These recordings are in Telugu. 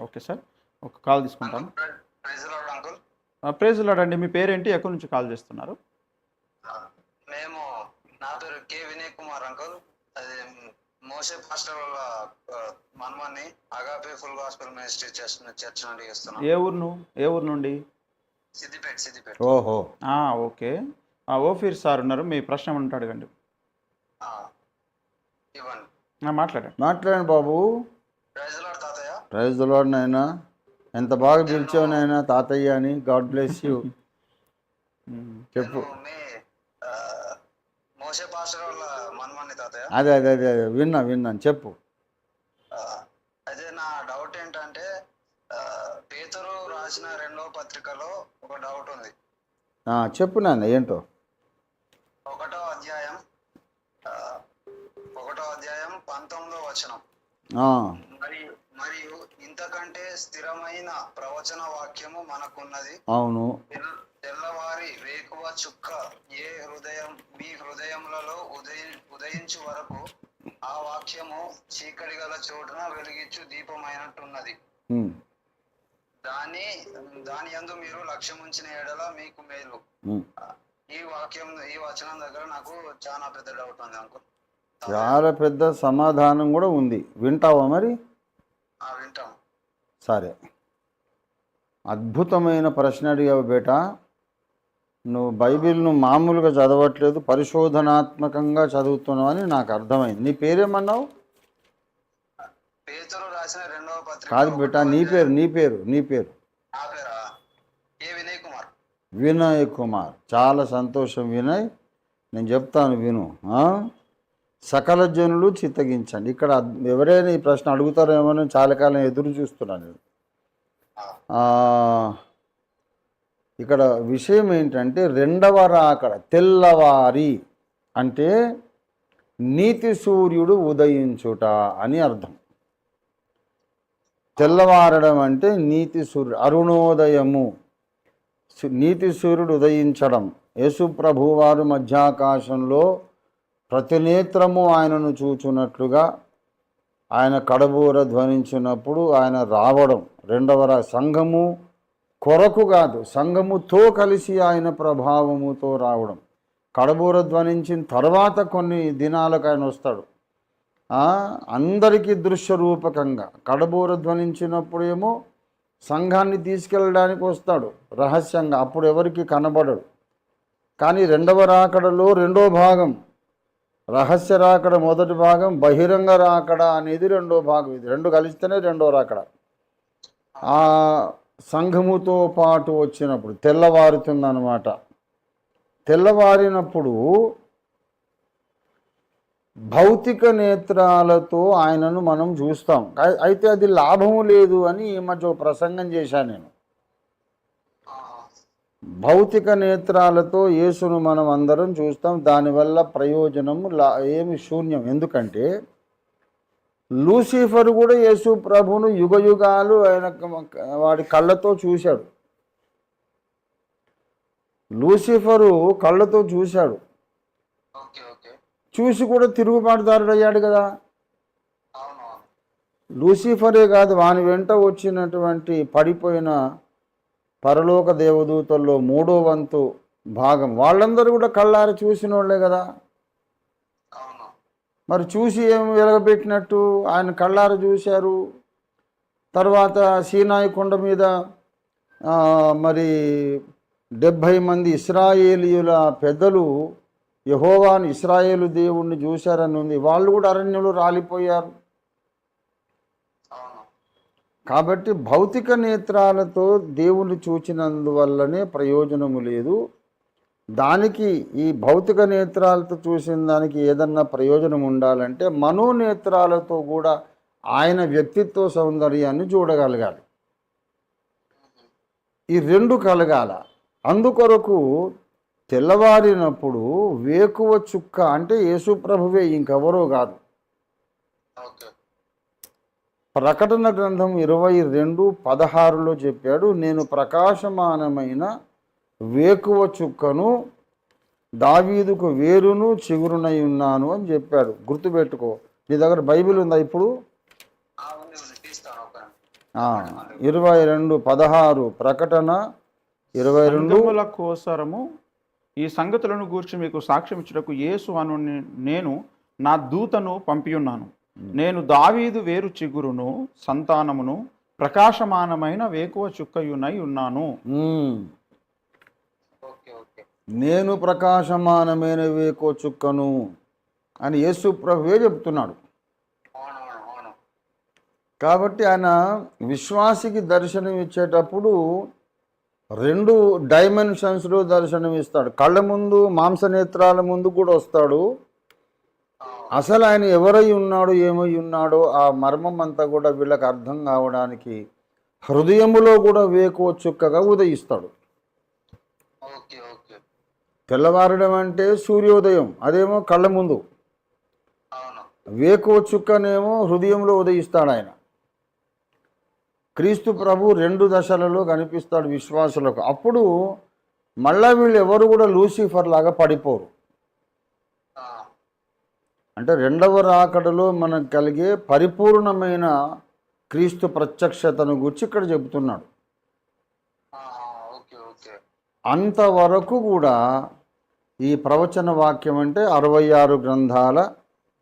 Okay sir. ఒక కాల్ తీసుకుంటాను. ప్రైజ్ ప్రేజ్ లాడండి మీ పేరేంటి? ఎక్కడి నుంచి కాల్ చేస్తున్నారు? మేము నా పేరు కె వినయ్ కుమార్ అంకుల్. అది మోసే పాస్టర్ వాళ్ళ మనమని Agape full hospital ministry church church నుండి చేస్తున్నాం. ఏ ఊరు నువ్వు ఏ ఊరు నుండి? సిద్దిపేట సిద్దిపేట. ఓహో. ఆ, ఓకే. ఆ, ఓఫీర్ సార్ ఉన్నారు. మీ ప్రశ్న ఏమంటే అడగండి. ఆ, ఇవ్వండి. మాట్లాడండి. మాట్లాడండి బాబు. ప్రైజ్ ప్రైజ్ లార్డ్ నాయనా. ఎంత బాగా పిలిచావు నాయనా తాతయ్య అని. God bless you. చెప్పు. నేను అదే అదే అదే అదే. విన్నా విన్నాను చెప్పు. అయితే నా డౌట్ ఏంటంటే పేతురు రాసిన రెండవ పత్రికలో ఒక డౌట్ ఉంది. చెప్పు నాన్న ఏంటో? ఒకటో అధ్యాయం ఒకటో అధ్యాయం పంతొమ్మిదో వచనం. ఇంతకంటే స్థిరమైన ప్రవచన వాక్యము మనకున్నది. అవును. తెల్ల- తెల్లవారి వేకువ చుక్క ఏ హృదయం మీ హృదయములలో ఉదయ ఉదయించు వరకు ఆ వాక్యము చీకటి గల చోటున వెలిగించు దీపమైనట్టున్నది. దాని దాని యందు మీరు లక్ష్యం ఉంచిన ఎడల మీకు మేలు. ఈ వాక్యం ఈ వచనం దగ్గర నాకు చాలా పెద్ద డౌట్ ఉంది అంకుల్. చాలా పెద్ద సమాధానం కూడా ఉంది. వింటావా మరి? ఆ, వింటాం. సరే. అద్భుతమైన ప్రశ్న అడిగావు బేట. నువ్వు బైబిల్ను మామూలుగా చదవట్లేదు పరిశోధనాత్మకంగా చదువుతున్నావు అని నాకు అర్థమైంది. నీ పేరేమన్నావు? కాదు బేట నీ పేరు నీ పేరు నీ పేరు. వినయ్ కుమార్. చాలా సంతోషం వినయ్. నేను చెప్తాను విను? సకల జనులు చిత్తగించండి. ఇక్కడ ఎవరైనా ఈ ప్రశ్న అడుగుతారేమో అని చాలా కాలం ఎదురు చూస్తున్నాను నేను. ఇక్కడ విషయం ఏంటంటే రెండవ రాకడ తెల్లవారి అంటే నీతి సూర్యుడు ఉదయించుట అని అర్థం. తెల్లవారడం అంటే నీతి సూర్యుడు అరుణోదయము. నీతి సూర్యుడు ఉదయించడం. యేసు వారు మధ్యాకాశంలో ప్రతి నేత్రము ఆయనను చూచున్నట్లుగా ఆయన కడబూర ధ్వనించినప్పుడు ఆయన రావడం రెండవ సంఘము కొరకు కాదు సంఘముతో కలిసి ఆయన ప్రభావముతో రావడం. కడబూర ధ్వనించిన తర్వాత కొన్ని దినాలకు ఆయన వస్తాడు. అందరికీ దృశ్య రూపకంగా కడబూర ధ్వనించినప్పుడు ఏమో సంఘాన్ని తీసుకెళ్ళడానికి వస్తాడు రహస్యంగా అప్పుడు ఎవరికి కనబడడు. కానీ రెండవ రాకడలో రెండో భాగం రహస్య రాకడ మొదటి భాగం బహిరంగ రాకడ అనేది రెండో భాగం. ఇది రెండు కలిస్తేనే రెండో రాకడ. ఆ సంఘముతో పాటు వచ్చినప్పుడు తెల్లవారుతుందన్నమాట. తెల్లవారినప్పుడు భౌతిక నేత్రాలతో ఆయనను మనం చూస్తాం. అయితే అది లాభము లేదు అని ఈ మధ్య ప్రసంగం చేశాను నేను. భౌతిక నేత్రాలతో యేసును మనం అందరం చూస్తాం. దానివల్ల ప్రయోజనం లా ఏమి శూన్యం. ఎందుకంటే లూసిఫర్ కూడా యేసు ప్రభును యుగ యుగాలు ఆయన వాడి కళ్ళతో చూశాడు. లూసిఫరు కళ్ళతో చూశాడు. చూసి కూడా తిరుగుబాటుదారుడు అయ్యాడు కదా లూసిఫరే కాదు వాని వెంట వచ్చినటువంటి పడిపోయిన పరలోక దేవదూతల్లో మూడో వంతు భాగం. వాళ్ళందరూ కూడా కళ్ళార చూసిన వాళ్ళే కదా మరి చూసి ఏం వెలగబెట్టినట్టు? ఆయన కళ్ళార చూశారు. తర్వాత సీనాయి కొండ మీద మరి డెబ్భై మంది ఇస్రాయేలీయుల పెద్దలు యహోవాను ఇస్రాయేలు దేవుణ్ణి చూశారని ఉంది. వాళ్ళు కూడా అరణ్యంలో రాలిపోయారు. కాబట్టి భౌతిక నేత్రాలతో దేవుణ్ణి చూచినందువల్లనే ప్రయోజనము లేదు. దానికి ఈ భౌతిక నేత్రాలతో చూసిన దానికి ఏదన్నా ప్రయోజనం ఉండాలంటే మనోనేత్రాలతో కూడా ఆయన వ్యక్తిత్వ సౌందర్యాన్ని చూడగలగాలి. ఈ రెండు కలగాల. అందుకొరకు తెల్లవారినప్పుడు వేకువ చుక్క అంటే యేసుప్రభువే ఇంకెవరో కాదు. ప్రకటన గ్రంథం ఇరవై రెండు పదహారులో చెప్పాడు నేను ప్రకాశమానమైన వేకువ చుక్కను దావీదుకు వేరును చిగురునై ఉన్నాను అని చెప్పాడు. గుర్తుపెట్టుకో. నీ దగ్గర బైబిల్ ఉందా ఇప్పుడు? ఆ, ఉంది ఉంది. తీస్తాను ఒక ఆ, ఇరవై రెండు పదహారు ప్రకటన ఇరవై రెండు కోసరము ఈ సంగతులను గూర్చి మీకు సాక్ష్యం ఇచ్చుటకు యేసు అను నేను నా దూతను పంపియున్నాను. నేను దావీదు వేరు చిగురును సంతానమును ప్రకాశమానమైన వేకువ చుక్కయునై ఉన్నాను. ఉమ్. Okay okay. నేను ప్రకాశమానమైన వేకో చుక్కను అని యేసు ప్రభువే చెప్తున్నాడు కాబట్టి ఆయన విశ్వాసికి దర్శనం ఇచ్చేటప్పుడు రెండు డైమెన్షన్స్లో దర్శనం ఇస్తాడు. కళ్ళ ముందు మాంసనేత్రాల ముందు కూడా వస్తాడు. అసలు ఆయన ఎవరై ఉన్నాడో ఏమై ఉన్నాడో ఆ మర్మం అంతా కూడా వీళ్ళకి అర్థం కావడానికి హృదయములో కూడా వేకో చుక్కగా ఉదయిస్తాడు. Okay okay. తెల్లవారడం అంటే సూర్యోదయం అదేమో కళ్ళ ముందు. వేకో చుక్కనేమో హృదయంలో ఉదయిస్తాడు ఆయన. క్రీస్తు ప్రభు రెండు దశలలో కనిపిస్తాడు విశ్వాసులకు. అప్పుడు మళ్ళా వీళ్ళు ఎవరు కూడా లూసిఫర్ లాగా పడిపోరు. అంటే రెండవ రాకడలో మనకు కలిగే పరిపూర్ణమైన క్రీస్తు ప్రత్యక్షతను గురించి ఇక్కడ చెబుతున్నాడు. అంతవరకు కూడా ఈ ప్రవచన వాక్యం అంటే అరవై ఆరు గ్రంథాల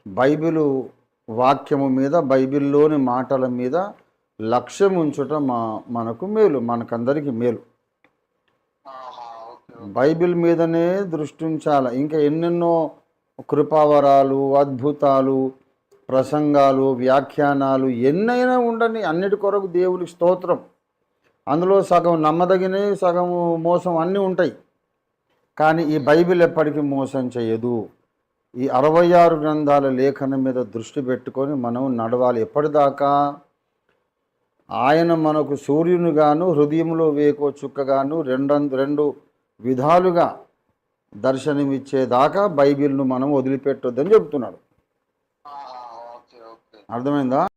బైబిలు వాక్యము మీద బైబిల్లోని మాటల మీద లక్ష్యం ఉంచుట మా మనకు మేలు మనకందరికీ మేలు. బైబిల్ మీదనే దృష్టి ఉంచాలి. ఇంకా ఎన్నెన్నో కృపావరాలు అద్భుతాలు ప్రసంగాలు వ్యాఖ్యానాలు ఎన్నైనా ఉండని అన్నిటి కొరకు దేవునికి స్తోత్రం. అందులో సగం నమ్మదగినవి సగం మోసం అన్నీ ఉంటాయి. కానీ ఈ బైబిల్ ఎప్పటికీ మోసం చేయదు. ఈ అరవై ఆరు గ్రంథాల లేఖనం మీద దృష్టి పెట్టుకొని మనం నడవాలి. ఎప్పటిదాకా? ఆయన మనకు సూర్యునిగాను హృదయంలో వేకో చుక్కగాను రెండు రెండు విధాలుగా దర్శనమిచ్చేదాకా బైబిల్ను మనం వదిలిపెట్టొద్దని ఓకే. అర్థమైందా?